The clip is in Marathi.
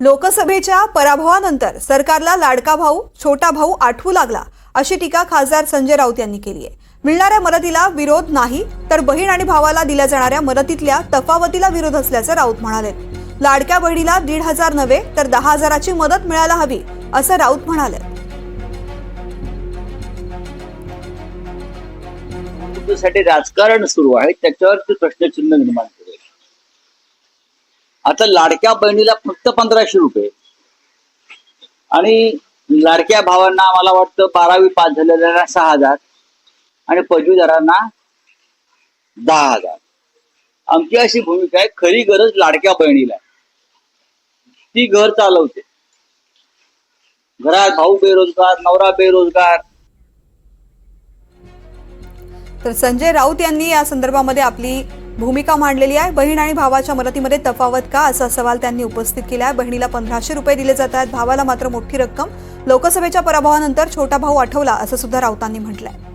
लोकसभेच्या पराभवानंतर सरकारला लाडका भाऊ छोटा भाऊ आठवू लागला अशी टीका खासदार संजय राऊत यांनी केली आहे. मिळणाऱ्या मदतीला विरोध नाही तर बहीण आणि भावाला दिल्या जाणाऱ्या मदतीतल्या तफावतीला विरोध असल्याचं राऊत म्हणाले. लाडक्या बहिणीला दीड हजार नव्हे तर दहा हजाराची मदत मिळायला हवी असं राऊत म्हणाले. राजकारण सुरू आहे त्याच्यावरती प्रश्नचिन्ह निर्माण आता लाडक्या बहिणीला फक्त पंधराशे रुपये. आणि लाडक्या भावांना मला वाटतं बारावी पास झालेल्यांना सहा हजार. आणि पदवीधरांना दहा हजार. आमची अशी भूमिका आहे खरी गरज लाडक्या बहिणीला ती घर चालवते. घरात भाऊ बेरोजगार नवरा बेरोजगार. तर संजय राऊत यांनी या संदर्भामध्ये आपली भूमिका मांडलेली आहे. बहीण आणि भावाच्या मदतीमध्ये तफावत का? असा सवाल त्यांनी उपस्थित केला आहे. बहिणीला पंधराशे रुपये दिले जात आहेत. भावाला मात्र मोठी रक्कम लोकसभेच्या पराभवानंतर छोटा भाऊ आठवला असं सुद्धा राऊतांनी म्हटलंय.